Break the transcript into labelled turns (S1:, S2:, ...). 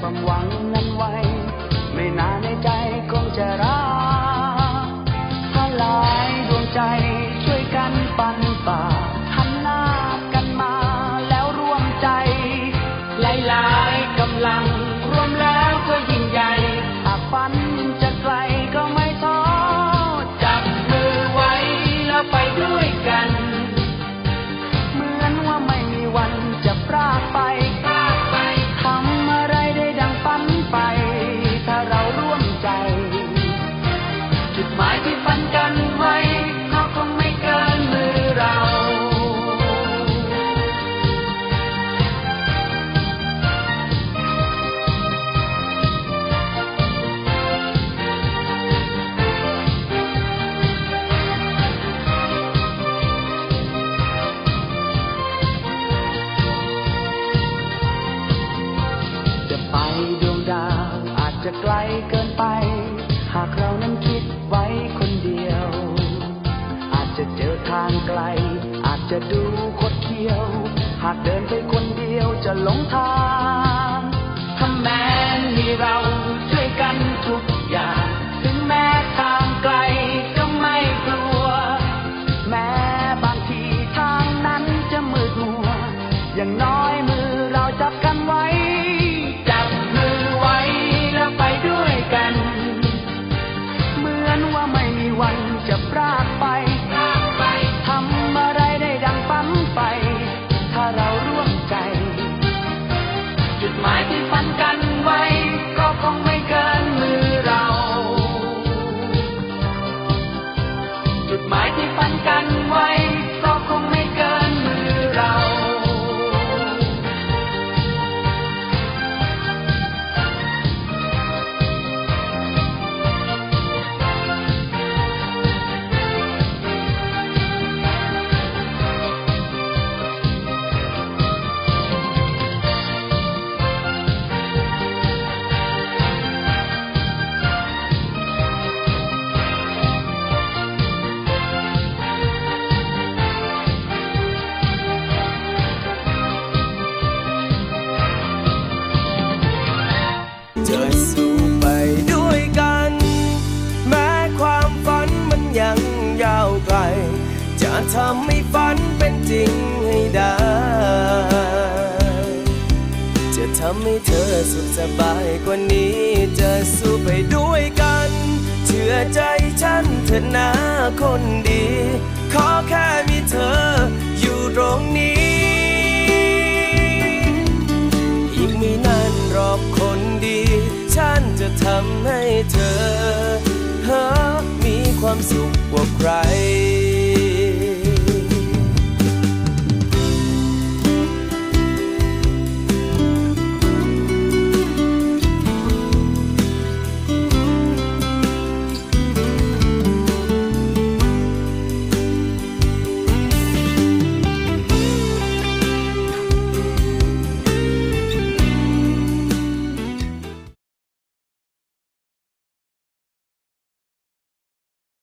S1: ความหวังนั้นไว้ ไม่นานในใจคงจะรักถ้าหลายดวงใจช่วยกันปันป่าหันหน้ากันมาแล้วร่วมใจ หลายๆกำลังรวมแล้ว ทางไกล อาจจะดูคดเคี้ยว หากเดินไปคนเดียวจะหลงทางถ้าแม้มีเราช่วยกันทุกอย่าง ถึงแม้ทางไกลก็ไม่กลัว แม้บางทีทางนั้นจะมืดมัวอย่างน้อย จะ
S2: สู้ไปด้วยกัน แม้ความฝันมันยังยาวไกล จะทำให้ฝันเป็นจริงให้ได้ จะทำให้เธอสุขสบายกว่านี้จะสู้ไปด้วยกัน เชื่อใจฉันเถอะนะคนดี ขอแค่มีเธอ เธอเฮอมีความสุขกว่าใคร